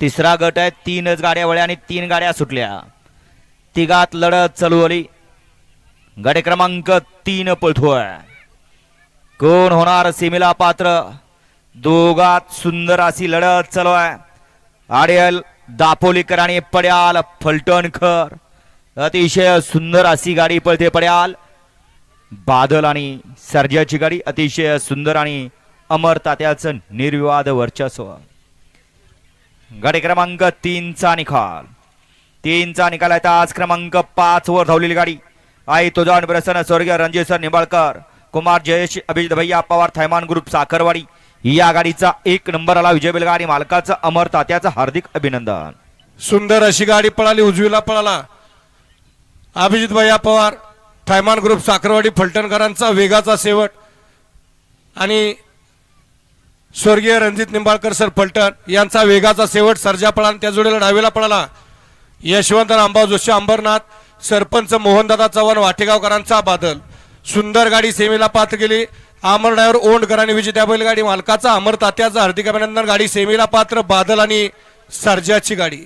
तिसरा गट आहे तीनच गाड्या वळ्या आणि तीन गाड्या सुटल्या. तिघात लढत चालू आली गाडी क्रमांक तीन पळतोय कोण होणार सीमेला पात्र? दोघात सुंदर अशी लढत चालू आहे. आडेल दापोलीकर आणि पड्याल फलटणकर अतिशय सुंदर अशी गाडी पळते पड्याल. बादल आणि सर्जाची गाडी अतिशय सुंदर आणि अमर तात्याचं निर्विवाद वर्चस्व. गाडी क्रमांक तीनचा निकाल. तीनचा निकाल आहे आज क्रमांक पाच वर धावलेली गाडी. आई तुझा प्रसन्न स्वर्गीय रणजित सर निंबाळकर कुमार जयेश अभिजित भैया पवार थैमान ग्रुप साखरवाडी. या गाडीचा एक नंबर आला विजय बेलगाडी मालकाचं अमर तात्याचं हार्दिक अभिनंदन. सुंदर अशी गाडी पळाली उजवीला पळाला. अभिजित भैया पवार थैमान ग्रुप साखरवाडी फलटणकरांचा वेगाचा शेवट. आणि स्वर्गीय रणजित निंबाळकर सर फलटण यांचा वेगाचा शेवट सर्जा पळाला त्या जोडीला डावीला पळाला. यशवंत रामभाऊ जोशी अंबरनाथ सरपंच मोहनदादा चव्हाण वाटेगावकरांचा बादल. सुंदर गाडी सेमीला पात गेली. अमर ड्रायव्हर ओंड आणि विजेत्या बैलगाडी मालकाचा अमर तात्याचा हार्दिक अभिनंदन. गाडी सेमीला पात्र बादल आणि सर्जाची गाडी.